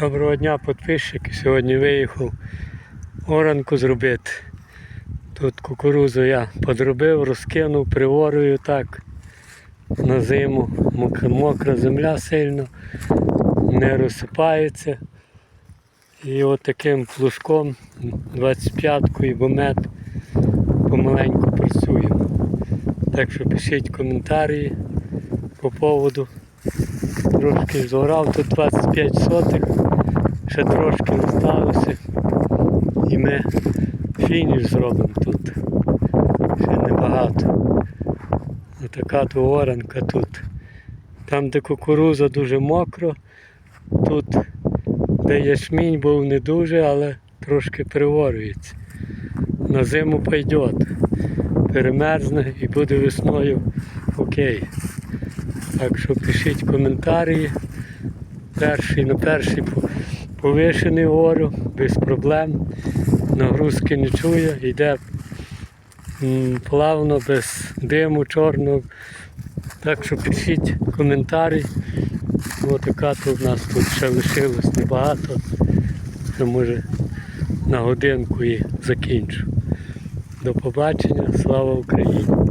Доброго дня, підписчики. Сьогодні виїхав оранку зробити. Тут кукурузу я подробив, розкинув, приворую так на зиму. Мокра, земля сильно, не розсипається. І от таким плужком 25-кою бомет помаленьку працюємо. Так що пишіть коментарі по поводу. Трошки зорав, тут 25 сотих, ще трошки осталося. І ми фініш зробимо тут. Ще небагато. Отака то тут. Там, де кукуруза дуже мокро, тут, де ячмінь був не дуже, але трошки приворюється. На зиму пойде. Перемерзне і буде весною окей. Так що пишіть коментарі. Перший на перший повишений гору, без проблем. Нагрузки не чує, йде плавно, без диму чорного. Так що пишіть коментарі. Ось така то в нас тут ще лишилось небагато. Це може на годинку і закінчу. До побачення, слава Україні!